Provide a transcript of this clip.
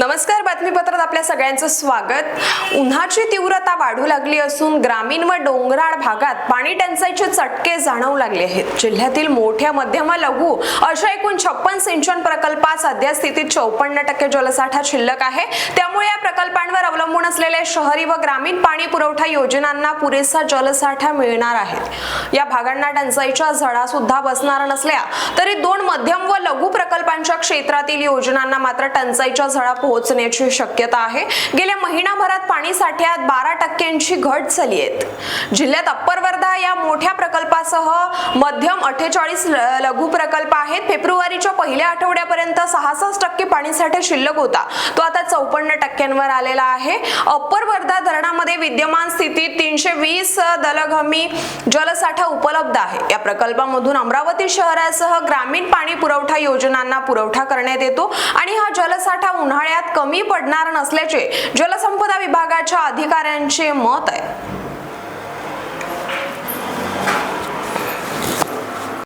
नमस्कार बातमीपत्रात आपल्या सगळ्यांचं स्वागत. उन्हाची तीव्रता वाढू लागली असून ग्रामीण व डोंगराळ भागात पाणी टंचाईचे चटके जाणवू लागले आहेत. जिल्ह्यातील मोठ्या मध्यम लघु अशा एकूण छप्पन सिंचन प्रकल्पात सध्या स्थितीत चौपन्न टक्के जलसाठा शिल्लक आहे. त्यामुळे या प्रकल्पांवर अवलंबून असलेल्या शहरी व ग्रामीण पाणी पुरवठा योजनांना पुरेसा जलसाठा मिळणार आहे. या भागांना टंचाईच्या झळा सुद्धा बसणार नसल्या तरी दोन मध्यम प्रकल्पांच्या क्षेत्रातील योजनांना मात्र टंचाईच्या झळा पोहोचण्याची शक्यता आहे. गेल्या महिनाभरात पाणी साठ्यात बारा टक्क्यांची घट झाली आहे. जिल्ह्यात अप्पर वर्धा या मोठ्या प्रकल्पासह मध्यम अठ्ठेचाळीस लघु प्रकल्प आहेत. फेब्रुवारीच्या पहिल्या आठवड्यापर्यंत सहासष्ट टक्के पाणीसाठा शिल्लक होता. तो आता चौपन्न टक्क्यांवर आलेला आहे. अप्पर वर्धा धरणामध्ये विद्यमान स्थितीत तीनशे वीस दलघमी जलसाठा उपलब्ध आहे. या प्रकल्पामधून अमरावती शहरासह ग्रामीण पाणी पुरवठा योजनांना पुरवठा करण्यात येतो आणि हा जलसाठा उन्हाळ्यात कमी पडणार नसल्याचे जलसंपदा विभागाच्या अधिकाऱ्यांचे मत आहे.